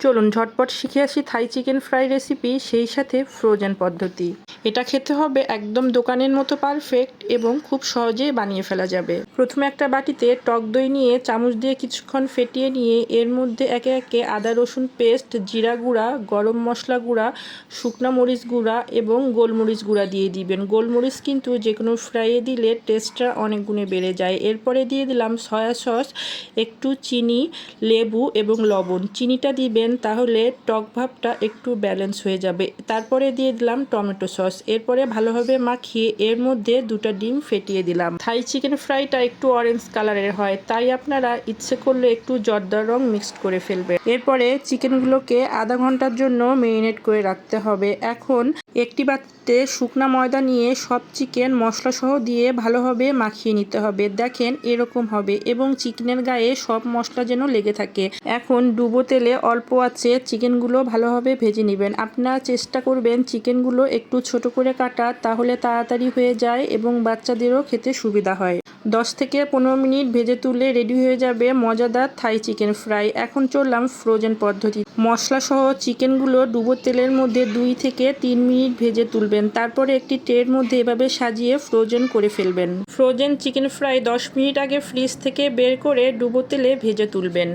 চলুন ঝটপট শিখে আসি থাই চিকেন ফ্রাই রেসিপি সেই সাথে ফ্রোজেন পদ্ধতি। এটা খেতে হবে একদম দোকানের মতো পারফেক্ট এবং খুব সহজেই বানিয়ে ফেলা যাবে। প্রথমে একটা বাটিতে টক দই নিয়ে চামচ দিয়ে কিছুক্ষণ ফেটিয়ে নিয়ে এর মধ্যে একে একে আদা, রসুন পেস্ট, জিরা গুঁড়া, গরম মশলা গুঁড়া, শুকনো মরিচ গুঁড়া এবং গোলমরিচ গুঁড়া দিয়ে দিবেন। গোলমরিচ কিন্তু যে কোনো ফ্রাইয়ে দিলে টেস্টটা অনেক গুণে বেড়ে যায়। এরপরে দিয়ে দিলাম সয়া সস একটু চিনি, লেবু এবং লবণ। চিনিটা দিবেন তাহলে টক ভাবটা একটু ব্যালেন্স হয়ে যাবে। তারপরে দিয়ে দিলাম টমেটো সস এরপরে ভালোভাবে মাখিয়ে এর মধ্যে দুটো ডিম ফেটিয়ে দিলাম। থাই চিকেন ফ্রাইটা একটু অরেঞ্জ কালারের হয়, তাই আপনারা ইচ্ছে করলে একটু জর্দার রং মিক্সড করে ফেলবে এরপরে চিকেনগুলোকে আধা ঘণ্টার জন্য মেরিনেট করে রাখতে হবে। এখন একটি পাত্রে শুকনা ময়দা নিয়ে সব চিকেন মশলাসহ দিয়ে ভালোভাবে মাখিয়ে নিতে হবে। দেখেন, এরকম হবে এবং চিকেনের গায়ে সব মশলা যেন লেগে থাকে। এখন ডুবো তেলে অল্প আছে চিকেনগুলো ভালোভাবে ভেজে নেবেন। আপনারা চেষ্টা করবেন চিকেনগুলো একটু ছোট করে কাটা, তাহলে তাড়াতাড়ি হয়ে যায় এবং বাচ্চাদেরও খেতে সুবিধা হয়। দশ থেকে পনেরো মিনিট ভেজে তুলে রেডি হয়ে যাবে মজাদার থাই চিকেন ফ্রাই এখন চললাম ফ্রোজেন পদ্ধতি। মশলা সহ চিকেনগুলো ডুবো তেলের মধ্যে দুই থেকে তিন মিনিট ভেজে তুলবেন। তারপরে একটি ট্রের মধ্যে এভাবে সাজিয়ে ফ্রোজেন করে ফেলবেন। ফ্রোজেন চিকেন ফ্রাই দশ মিনিট আগে ফ্রিজ থেকে বের করে ডুবো তেলে ভেজে তুলবেন।